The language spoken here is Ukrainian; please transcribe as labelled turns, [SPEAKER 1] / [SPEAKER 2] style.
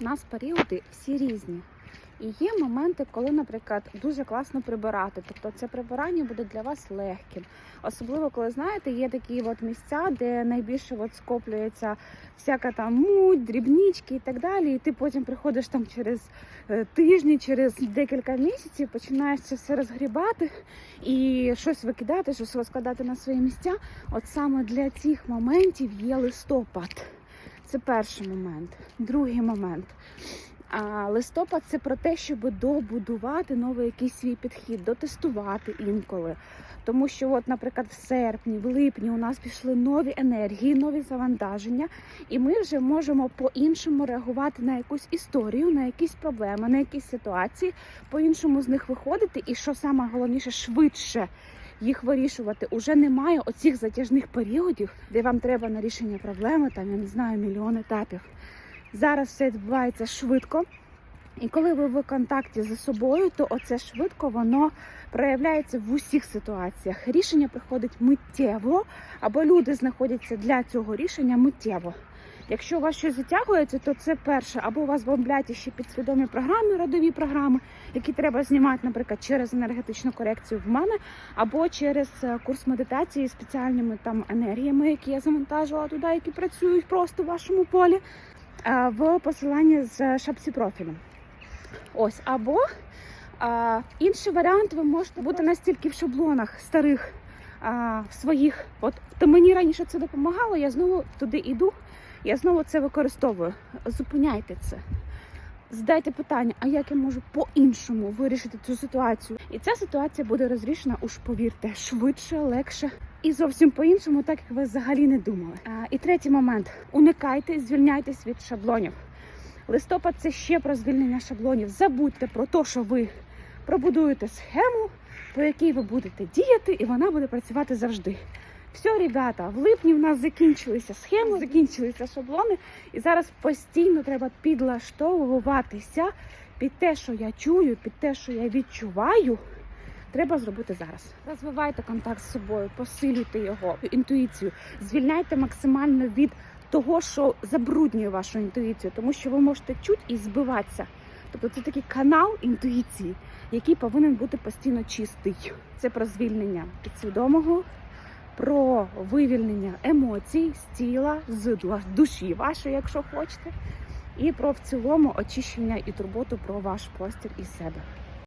[SPEAKER 1] У нас періоди всі різні. І є моменти, коли, наприклад, дуже класно прибирати. Тобто це прибирання буде для вас легким. Особливо, коли знаєте, є такі от місця, де найбільше от скоплюється всяка там муть, дрібнички і так далі. І ти потім приходиш там через е, тижні, через декілька місяців, починаєш це все розгрібати і щось викидати, щось розкладати на свої місця. От саме для цих моментів є листопад. Це перший момент. Другий момент. А листопад це про те, щоб добудувати новий якийсь свій підхід, дотестувати інколи. Тому що, от, наприклад, в серпні, в липні у нас пішли нові енергії, нові завантаження, і ми вже можемо по-іншому реагувати на якусь історію, на якісь проблеми, на якісь ситуації, по-іншому з них виходити, і що саме головніше, швидше їх вирішувати. Уже немає оцих затяжних періодів, де вам треба на рішення проблеми, там я не знаю, мільйон етапів. Зараз все відбувається швидко. І коли ви в контакті з собою, то оце швидко воно проявляється в усіх ситуаціях. Рішення приходить миттєво, або люди знаходяться для цього рішення миттєво. Якщо у вас щось затягується, то це перше, або у вас бомблять ще підсвідомі програми, родові програми, які треба знімати, наприклад, через енергетичну корекцію в мене, або через е, курс медитації з спеціальними там енергіями, які я завантажила туди, які працюють просто в вашому полі, е, в посиланні з шапці профілю. Ось, або а, інший варіант, ви можете бути настільки в шаблонах старих а, своїх. От то мені раніше це допомагало, я знову туди йду, я знову це використовую. Зупиняйте це. Задайте питання, а як я можу по-іншому вирішити цю ситуацію? І ця ситуація буде розрішена, уж повірте, швидше, легше і зовсім по-іншому, так як ви взагалі не думали. А, і третій момент: уникайте, звільняйтесь від шаблонів. Листопад це ще про звільнення шаблонів. Забудьте про те, що ви пробудуєте схему, по якій ви будете діяти, і вона буде працювати завжди. Все, ребята, в липні в нас закінчилися схеми, закінчилися шаблони, і зараз постійно треба підлаштовуватися під те, що я чую, під те, що я відчуваю. Треба зробити зараз. Розвивайте контакт з собою, посилюйте його, інтуїцію, звільняйте максимально від того, що забруднює вашу інтуїцію, тому що ви можете чути і збиватися. Тобто це такий канал інтуїції, який повинен бути постійно чистий. Це про звільнення підсвідомого, про вивільнення емоцій з тіла, з душі вашої, якщо хочете, і про в цілому очищення і турботу про ваш простір і себе.